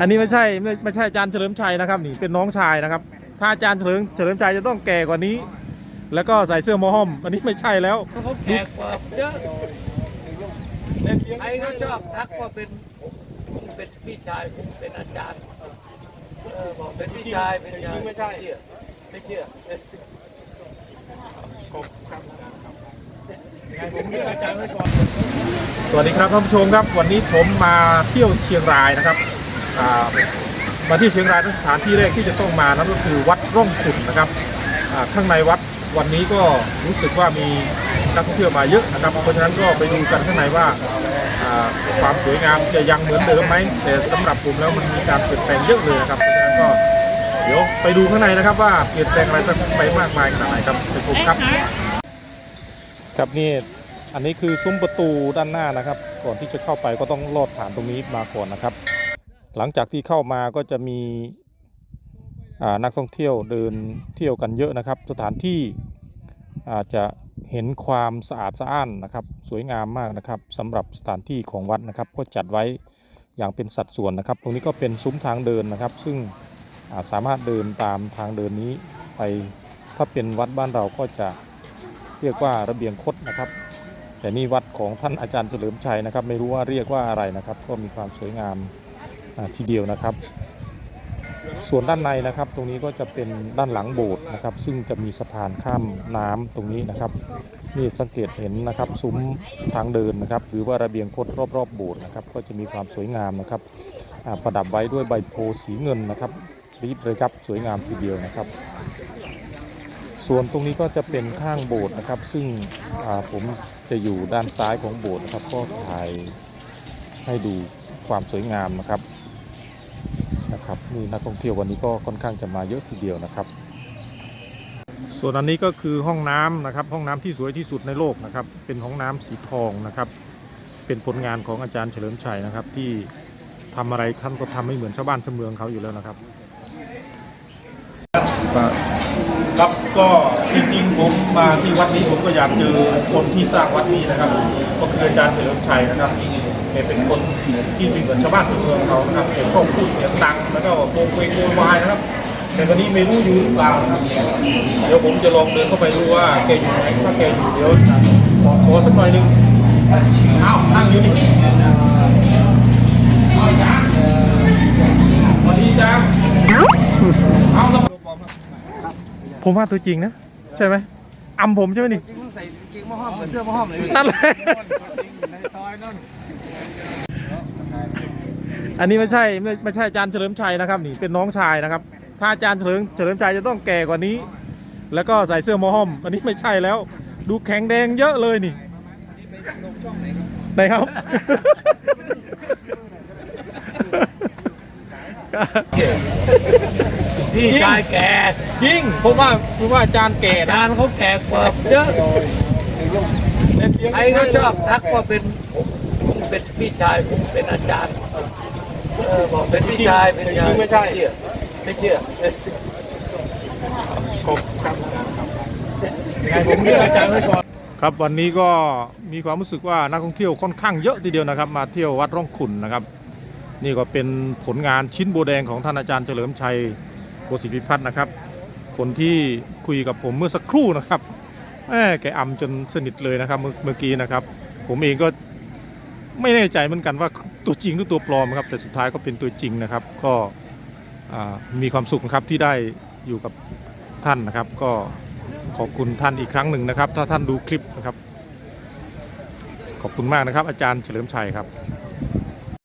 อันนี้ไม่ใช่ไม่ไม่ใช่อาจารย์เฉลิมชัยนะครับนี่เป็นน้องชายนะครับ ถ้าอาจารย์เฉลิมเฉลิมชัยจะต้องแก่กว่านี้ แล้วก็ใส่เสื้อหมอห้อม อันนี้ไม่ใช่แล้วเขาแขกกว่าเยอะใครเขาชอบทักว่าเป็นผมเป็นพี่ชายผมเป็นอาจารย์เออบอกเป็นพี่ชายเป็นอาจารย์ไม่ใช่เชื่อไม่เชื่อสวัสดีครับท่านผู้ชมครับ วันนี้ผมมาเที่ยวเชียงรายนะครับอ่า มาที่เชียงรายสถานที่แรกที่จะต้องมานั่นก็คือวัดร่องขุนนะครับข้างในวัดวันนี้ก็รู้สึกว่ามีนักท่องเที่ยวมาเยอะนะครับเพราะฉะนั้นก็ไปดูกันข้างในว่าความสวยงามจะยังเหมือนเดิมไหมแต่สำหรับผมแล้วมันมีการเปลี่ยนแปลงเยอะเลยนะครับเพราะฉะนั้นก็เดี๋ยวไปดูข้างในนะครับว่าเปลี่ยนแปลงอะไรไปมากมายขนาดไหนครับไปชมครับ ครับนี่อันนี้คือซุ้มประตูด้านหน้านะครับ ก่อนที่จะเข้าไปก็ต้องลอดผ่านตรงนี้มาก่อนนะครับ หลังจากที่เข้ามาก็จะมีนักท่องเที่ยวเดินเที่ยวกันเยอะนะครับ สถานที่อาจจะเห็นความสะอาดสะอ้านนะครับ สวยงามมากนะครับสำหรับสถานที่ของวัดนะครับก็จัดไว้อย่างเป็นสัดส่วนนะครับ ตรงนี้ก็เป็นซุ้มทางเดินนะครับ ซึ่งาสามารถเดินตามทางเดินนี้ไปถ้าเป็นวัดบ้านเราก็จะเรียกว่าระเบียงคดนะครับ แต่นี่วัดของท่านอาจารย์เฉลิมชัยนะครับ ไม่รู้ว่าเรียกว่าอะไรนะครับ ก็มีความสวยงาม ทีเดียวนะครับ ส่วนด้านในนะครับตรงนี้ก็จะเป็นด้านหลังโบสถ์นะครับ ซึ่งจะมีสะพานข้ามน้ำตรงนี้นะครับนี่สังเกตเห็นนะครับซุ้มทางเดินนะครับ หรือว่าระเบียงคดรอบๆโบสถ์นะครับ ก็จะมีความสวยงามนะครับประดับไว้ด้วยใบโพธิ์สีเงินนะครับรีบเลยครับสวยงามทีเดียวนะครับ ส่วนตรงนี้ก็จะเป็นข้างโบสถ์นะครับ ซึ่งผมจะอยู่ด้านซ้ายของโบสถ์นะครับ ก็ถ่ายให้ดูความสวยงามนะครับ นะครับนี่นักท่องเที่ยววันนี้ก็ค่อนข้างจะมาเยอะทีเดียวนะครับ ส่วนอันนี้ก็คือห้องน้ำนะครับ ห้องน้ำที่สวยที่สุดในโลกนะครับ เป็นห้องน้ำสีทองนะครับ เป็นผลงานของอาจารย์เฉลิมชัยนะครับ ที่ทำอะไรท่านก็ทำไม่เหมือนชาวบ้านชาวเมืองเขาอยู่แล้วนะครับครับก็จริงๆผมมาที่วัดนี้ผมก็อยากเจอคนที่สร้างวัดนี้นะครับ ก็คืออาจารย์เฉลิมชัยนะครับ แกเป็นคนที่เป็นเหมือนชาวบ้านชาวเมืองเขานะครับแกชอบพูดเสียงดังแล้วก็โวงเวงโวยวายนะครับ แต่วันนี้ไม่รู้อยู่หรือเปล่านะครับ เดี๋ยวผมจะลองเดินเข้าไปดูว่าแกอยู่ไหนถ้าแกอยู่เดี๋ยวจะขอขอสักหน่อยหนึงอ้าวนั่งอยู่นี่สวัสดีจ้าเอาแล้วผมว่าตัวจริงนะ ใช่ไหมอำผมใช่ไหมนี่ จริงต้องใส่ กางเกงมะห้อมเหมือนเสื้อมะห้อมเลยพี่นั่นแหละในซอยนั่นอันนี้ไม่ใช่ไม่ไม่ใช่อาจารย์เฉลิมชัยนะครับนี่เป็นน้องชายนะครับ ถ้าอาจารย์เฉลิมเฉลิมชัยจะต้องแก่กว่านี้ แล้วก็ใส่เสื้อหมอห้อม อันนี้ไม่ใช่แล้ว ดูแข็งแดงเยอะเลยนี่ไหนครับพี่ชายแก่ยิ่งผมว่าผมว่าอาจารย์แก่อานะจารย์เขาแขกกว่าเยอะ ใครเขาชอบทักว่าเป็นผมเป็นพี่ชายผมเป็นอาจารย์เออบอกเป็นพี่ชายเป็นอาจารย์ไม่ใช่เชื่อไม่เชื่อผมเลือกอาจารย์ไว้ก่อนครับวันนี้ก็มีความรู้สึกว่านักท่องเที่ยวค่อนข้างเยอะทีเดียวนะครับ มาเที่ยววัดร่องขุนนะครับ นี่ก็เป็นผลงานชิ้นโบแดงของท่านอาจารย์เฉลิมชัยโกศิพิพัฒน์นะครับ คนที่คุยกับผมเมื่อสักครู่นะครับ แหมแกอำจนสนิทเลยนะครับเมื่อกี้นะครับ ผมเองก็ไม่แน่ใจเหมือนกันว่าตัวจริงหรือตัวปลอมครับ แต่สุดท้ายก็เป็นตัวจริงนะครับ ก็มีความสุขครับที่ได้อยู่กับท่านนะครับ ก็ขอบคุณท่านอีกครั้งหนึ่งนะครับ ถ้าท่านดูคลิปนะครับ ขอบคุณมากนะครับ อาจารย์เฉลิมชัยครับ